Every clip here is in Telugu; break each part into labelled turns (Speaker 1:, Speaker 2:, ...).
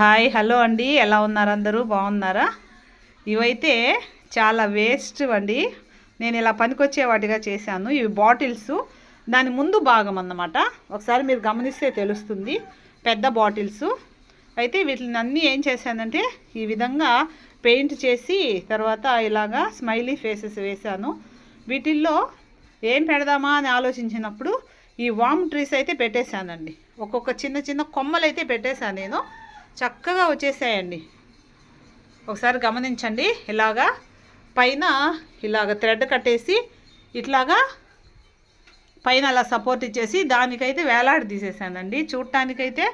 Speaker 1: హాయ్ హలో అండి. ఎలా ఉన్నారు అందరూ? బాగున్నారా? ఇవైతే చాలా వేస్ట్ అండి నేను ఇలా పనికొచ్చే వాటిగా చేశాను. ఇవి బాటిల్స్. దాని ముందు భాగం అన్నమాట. ఒకసారి మీరు గమనిస్తే తెలుస్తుంది. పెద్ద బాటిల్స్. అయితే వీటిని అన్నీ ఏం చేశానంటే ఈ విధంగా పెయింట్ చేసి తర్వాత ఇలాగా స్మైలీ ఫేసెస్ వేశాను. వీటిల్లో ఏం పెడదామా అని ఆలోచించినప్పుడు ఈ వామ్ ట్రీస్ అయితే పెట్టేశానండి. ఒక్కొక్క చిన్న చిన్న కొమ్మలు అయితే పెట్టేశాను నేను. చక్కగా వచ్చేసాయండి. ఒకసారి గమనించండి. ఇలాగా పైన ఇలాగ థ్రెడ్ కట్టేసి ఇట్లాగా పైన అలా సపోర్ట్ ఇచ్చేసి దానికైతే వేలాడి తీసేసానండి. చూడటానికైతే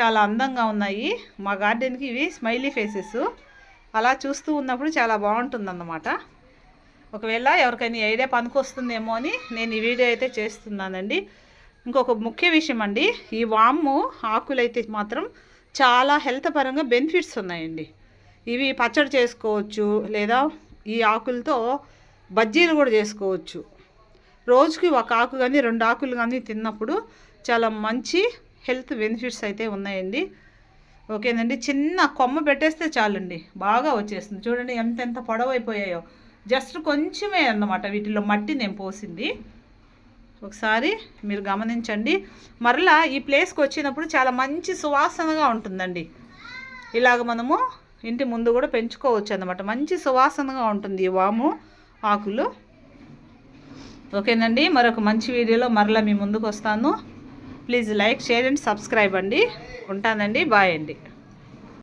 Speaker 1: చాలా అందంగా ఉన్నాయి. మా గార్డెన్కి ఇవి స్మైలీ ఫేసెస్. అలా చూస్తూ ఉన్నప్పుడు చాలా బాగుంటుందన్నమాట. ఒకవేళ ఎవరికైనా ఐడియా పనికొస్తుందేమో అని నేను ఈ వీడియో అయితే చేస్తున్నానండి. ఇంకొక ముఖ్య విషయం అండి ఈ వాము ఆకులైతే మాత్రం చాలా హెల్త్ పరంగా బెనిఫిట్స్ ఉన్నాయండి. ఇవి పచ్చడి చేసుకోవచ్చు లేదా ఈ ఆకులతో బజ్జీలు కూడా చేసుకోవచ్చు. రోజుకి ఒక ఆకు కానీ రెండు ఆకులు కానీ తిన్నప్పుడు చాలా మంచి హెల్త్ బెనిఫిట్స్ అయితే ఉన్నాయండి. ఓకేనండి చిన్న కొమ్మ పెట్టేస్తే చాలండి. బాగా వచ్చేస్తుంది. చూడండి ఎంత ఎంత పొడవైపోయాయో. జస్ట్ కొంచెమే అన్నమాట వీటిలో మట్టి నేను పోసింది. ఒకసారి మీరు గమనించండి. మరలా ఈ ప్లేస్కి వచ్చినప్పుడు చాలా మంచి సువాసనగా ఉంటుందండి. ఇలాగ మనము ఇంటి ముందు కూడా పెంచుకోవచ్చు అన్నమాట. మంచి సువాసనగా ఉంటుంది ఈ వాము ఆకులు. ఓకేనండి. మరొక మంచి వీడియోలో మరలా మీ ముందుకు వస్తాను. Please like share and subscribe అండి. ఉంటానండి. బాయ్ అండి.